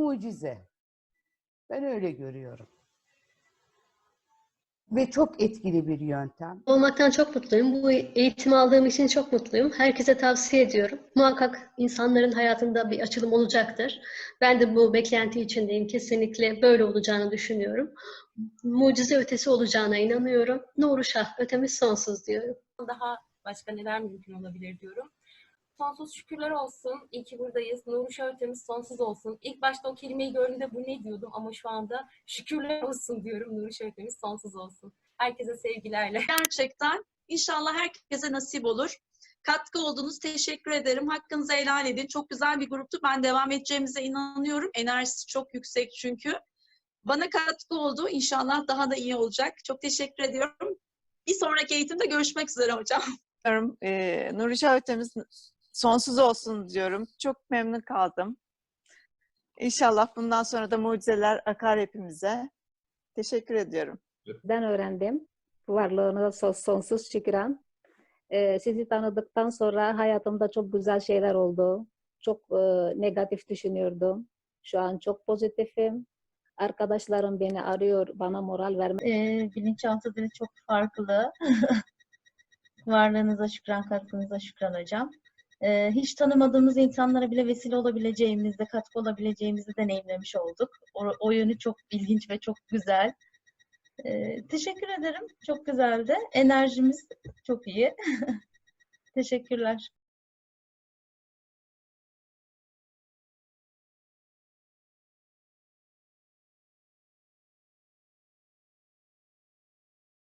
mucize. Ben öyle görüyorum. Ve çok etkili bir yöntem. Olmaktan çok mutluyum. Bu eğitimi aldığım için çok mutluyum. Herkese tavsiye ediyorum. Muhakkak insanların hayatında bir açılım olacaktır. Ben de bu beklenti içindeyim. Kesinlikle böyle olacağını düşünüyorum. Mucize ötesi olacağına inanıyorum. Nuru Şah, ötemiz sonsuz diyorum. daha başka neler mümkün olabilir diyorum. Sonsuz şükürler olsun. İyi ki buradayız. Nuru şöhretimiz sonsuz olsun. İlk başta o kelimeyi gördüğümde bu ne diyordum ama şu anda şükürler olsun diyorum. Nuru şöhretimiz sonsuz olsun. Herkese sevgilerle. Gerçekten. İnşallah herkese nasip olur. Katkı oldunuz. Teşekkür ederim. Hakkınızı helal edin. Çok güzel bir gruptu. Ben devam edeceğimize inanıyorum. Enerjisi çok yüksek çünkü. Bana katkı oldu. İnşallah daha da iyi olacak. Çok teşekkür ediyorum. Bir sonraki eğitimde görüşmek üzere hocam. diyorum. E, Nuri Şahitemiz sonsuz olsun diyorum. Çok memnun kaldım. İnşallah bundan sonra da mucizeler akar hepimize. Teşekkür ediyorum. Ben öğrendim. Varlığına so- sonsuz şükran. Ee, sizi tanıdıktan sonra hayatımda çok güzel şeyler oldu. Çok e, negatif düşünüyordum. Şu an çok pozitifim. Arkadaşlarım beni arıyor, bana moral vermek e, bilinçaltı dili çok farklı. Varlığınıza şükran, katkınıza şükran hocam. E, hiç tanımadığımız insanlara bile vesile olabileceğimizi, katkı olabileceğimizi deneyimlemiş olduk. O, o yönü çok ilginç ve çok güzel. E, teşekkür ederim. Çok güzeldi. Enerjimiz çok iyi. Teşekkürler.